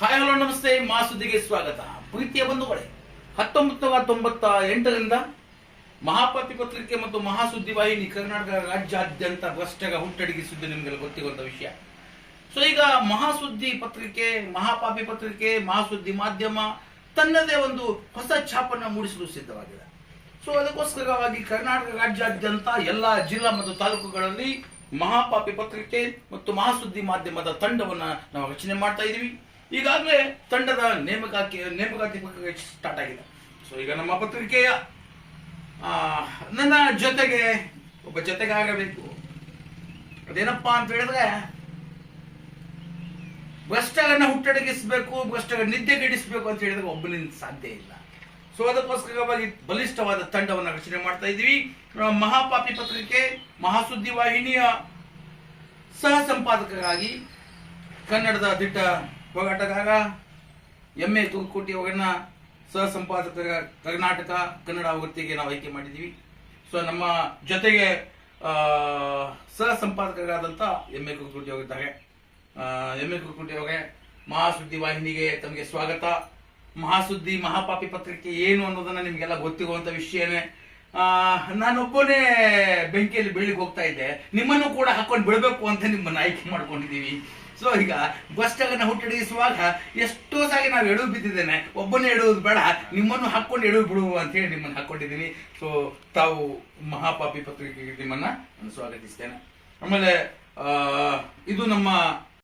Hi hello ನಮಸ್ತೆ ಮಾ ಸುದ್ದಿಗೆ ಸ್ವಾಗತ. ಪ್ರೀತಿಯ ಬಂಧುಗಳೇ ಹತ್ತೊಂಬತ್ತು ತೊಂಬತ್ತ ಎಂಟರಿಂದ ಮಹಾಪಾಪಿ ಪತ್ರಿಕೆ ಮತ್ತು ಮಹಾಸುದ್ದಿ ವಾಹಿನಿ ಕರ್ನಾಟಕ ರಾಜ್ಯಾದ್ಯಂತ ಭ್ರಷ್ಟಗ ಹುಟ್ಟಡಿಗೆ ಸುದ್ದಿ ನಿಮಗೆಲ್ಲ ಗೊತ್ತಿರುವಂತ ವಿಷಯ. ಸೊ ಈಗ ಮಹಾಸುದ್ದಿ ಪತ್ರಿಕೆ ಮಹಾಪಾಪಿ ಪತ್ರಿಕೆ, ಮಹಾಸುದ್ದಿ ಮಾಧ್ಯಮ ತನ್ನದೇ ಒಂದು ಹೊಸ ಛಾಪನ್ನ ಮೂಡಿಸಲು ಸಿದ್ಧವಾಗಿದೆ. ಸೊ ಅದಕ್ಕೋಸ್ಕರವಾಗಿ ಕರ್ನಾಟಕ ರಾಜ್ಯಾದ್ಯಂತ ಎಲ್ಲ ಜಿಲ್ಲಾ ಮತ್ತು ತಾಲೂಕುಗಳಲ್ಲಿ ಮಹಾಪಾಪಿ ಪತ್ರಿಕೆ ಮತ್ತು ಮಹಾಸುದ್ದಿ ಮಾಧ್ಯಮದ ತಂಡವನ್ನು ನಾವು ರಚನೆ ಮಾಡ್ತಾ ಇದೀವಿ ಈಗಾಗಲೇ ತಂಡದ ನೇಮಕಾತಿ ನೇಮಕಾತಿ ಪ್ರಕ್ರಿಯೆ ಸ್ಟಾರ್ಟ್ ಆಗಿದೆ. ಸೊ ಈಗ ನಮ್ಮ ಪತ್ರಿಕೆಯ ನನ್ನ ಜೊತೆಗೆ ಒಬ್ಬ ಜೊತೆಗೆ ಆಗಬೇಕು ಅದೇನಪ್ಪಾ ಅಂತ ಹೇಳಿದ್ರೆ, ಭ್ರಷ್ಟರನ್ನ ಹುಟ್ಟಡಗಿಸಬೇಕು, ಭ್ರಷ್ಟರ ನಿದ್ದೆಗೆಡಿಸಬೇಕು ಅಂತ ಹೇಳಿದ್ರೆ ಒಬ್ಬನಿಂದ ಸಾಧ್ಯ ಇಲ್ಲ. ಸೊ ಅದಕ್ಕೋಸ್ಕರವಾಗಿ ಬಲಿಷ್ಠವಾದ ತಂಡವನ್ನು ರಚನೆ ಮಾಡ್ತಾ ಇದ್ದೀವಿ. ಮಹಾಪಾಪಿ ಪತ್ರಿಕೆ, ಮಹಾಸುದ್ದಿ ವಾಹಿನಿಯ ಸಹ ಸಂಪಾದಕರಾಗಿ ಕನ್ನಡದ ದಿಟ್ಟ ಹೋರಾಟಗಾರ ಎಮ್ಮೆ ಎ ತುರ್ಕೋಟಿ ಅವರನ್ನ ಸಹ ಕರ್ನಾಟಕ ಕನ್ನಡ ವೃತ್ತಿಗೆ ನಾವು ಆಯ್ಕೆ ಮಾಡಿದ್ದೀವಿ. ಸೊ ನಮ್ಮ ಜೊತೆಗೆ ಸಹ ಸಂಪಾದಕರಾದಂಥ ಎಂ ಎ ಕುರ್ಕೋಟಿ ಅವರಿದ್ದಾರೆ. ಎಂ ಅವರೇ, ಮಹಾಸುದ್ದಿ ವಾಹಿನಿಗೆ ತಮಗೆ ಸ್ವಾಗತ. ಮಹಾಸುದ್ದಿ, ಮಹಾಪಾಪಿ ಪತ್ರಿಕೆ ಏನು ಅನ್ನೋದನ್ನ ನಿಮಗೆಲ್ಲ ಗೊತ್ತಿರುವಂತ ವಿಷಯನೇ. ನಾನೊಬ್ಬನೇ ಬೆಂಕಿಯಲ್ಲಿ ಬೆಳಿಗ್ಗೆ ಹೋಗ್ತಾ ಇದ್ದೆ. ನಿಮ್ಮನ್ನು ಕೂಡ ಹಾಕೊಂಡು ಬಿಡಬೇಕು ಅಂತ ನಿಮ್ಮನ್ನ ಆಯ್ಕೆ ಮಾಡ್ಕೊಂಡಿದ್ದೀವಿ. ಸೊ ಈಗ ಬಸ್ ಸ್ಟಾಗನ್ನ ಹುಟ್ಟಡಿಸುವಾಗ ಎಷ್ಟೋ ಸಾರಿ ನಾವು ಎಳು ಬಿದ್ದಿದ್ದೇನೆ. ಒಬ್ಬನೇ ಎಡುವುದು ಬೇಡ, ನಿಮ್ಮನ್ನು ಹಾಕೊಂಡು ಎಡವು ಬಿಡುವ ಅಂತ ಹೇಳಿ ನಿಮ್ಮನ್ನು ಹಾಕೊಂಡಿದ್ದೀನಿ ಸೊ ತಾವು ಮಹಾಪಾಪಿ ಪತ್ರಿಕೆಗೆ ನಿಮ್ಮನ್ನ ನಾನು ಸ್ವಾಗತಿಸ್ತೇನೆ. ಆಮೇಲೆ ಇದು ನಮ್ಮ